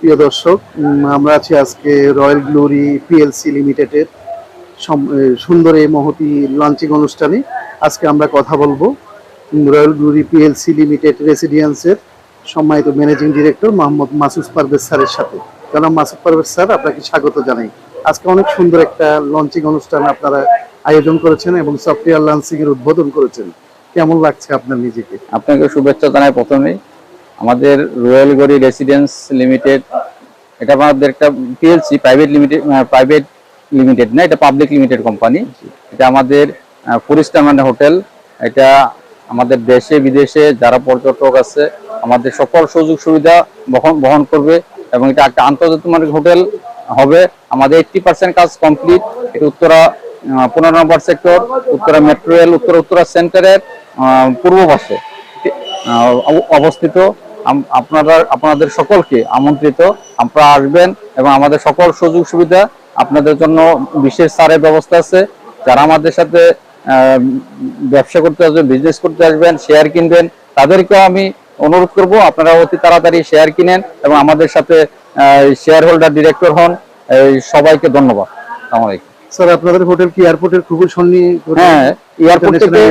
প্রিয় দর্শক আমরা আছি আজকে রয়্যাল গ্লোরি পিএলসি লিমিটেডের সুন্দর এই মহতি লঞ্চিং অনুষ্ঠানে। আজকে আমরা কথা বলব রয়্যাল গ্লোরি পিএলসি লিমিটেড রেসিডেন্সের সম্মানিত ম্যানেজিং ডিরেক্টর মোহাম্মদ মাসুদ পারভেজ স্যারের সাথে। জনাব মাসুদ পারভেজ স্যার, আপনাকে স্বাগত জানাই। আজকে অনেক সুন্দর একটা লঞ্চিং অনুষ্ঠান আপনারা আয়োজন করেছেন এবং সফটওয়্যার লঞ্চিং এর উদ্বোধন করেছেন। কেমন লাগছে আপনার নিজেকে? আপনাকে শুভেচ্ছা জানাই প্রথমেই। আমাদের রয়্যাল গড়ি রেসিডেন্স লিমিটেড এটা আমাদের একটা PLC private limited private limited না এটা পাবলিক লিমিটেড কোম্পানি এটা আমাদের ফোরিস্টার মানে হোটেল এটা আমাদের দেশে বিদেশে যারা পর্যটক আছে আমাদের সকল সুযোগ সুবিধা বহন বহন করবে এবং এটা একটা আন্তর্জাতিক মানের হোটেল হবে। আমাদের এইটটি পার্সেন্ট কাজ কমপ্লিট এটা উত্তরা পনেরো নম্বর সেক্টর উত্তরা মেট্রো রেল উত্তর উত্তরা সেন্টারের পূর্ব পাশে অব- অবস্থিত। আপনারা আপনাদের সকলকে আমন্ত্রিত। আপনারা আসবেন এবং আমাদের সকল সুযোগ সুবিধা আপনাদের জন্য বিশেষ সারের ব্যবস্থা আছে। যারা আমাদের সাথে ব্যবসা করতে আসবেন বিজনেস করতে আসবেন শেয়ার কিনবেন তাদেরকেও আমি অনুরোধ করব আপনারা অতি তাড়াতাড়ি শেয়ার কিনেন এবং আমাদের সাথে শেয়ার হোল্ডার ডিরেক্টর হন। এই সবাইকে ধন্যবাদ। আলাইকুম। স্যার আপনাদের হোটেল কি এয়ারপোর্টের খুবই সন্নি হ্যাঁ এয়ারপোর্ট থেকে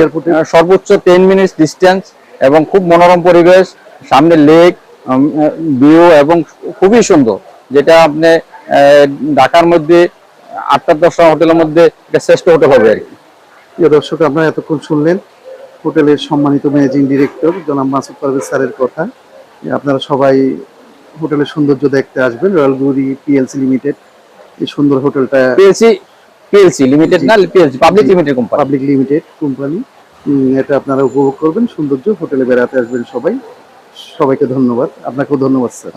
সর্বোচ্চ টেন মিনিটস ডিস্টেন্স এবং খুব মনোরম পরিবেশ সামনে লেক ভিউ এবং খুবই সুন্দর। যেটা আপনি ঢাকার মধ্যে আটটা দশটা হোটেলের মধ্যে এটা শ্রেষ্ঠ হোটেল হবে আর কি। প্রিয় দর্শক আপনারা এতক্ষণ শুনলেন হোটেলের সম্মানিত ম্যানেজিং ডিরেক্টর জনাব মাসুদ পারভেজ স্যারের কথা। আপনারা সবাই হোটেলের সৌন্দর্য দেখতে আসবেন রয়্যাল গুরি পিএলসি লিমিটেড এই সুন্দর হোটেলটা পিএলসি পিএলসি লিমিটেড না PLC public limited company public limited company এটা আপনারা উপভোগ করবেন। সৌন্দর্য হোটেলে বেড়াতে আসবেন সবাই। সবাইকে ধন্যবাদ। আপনাকেও ধন্যবাদ স্যার।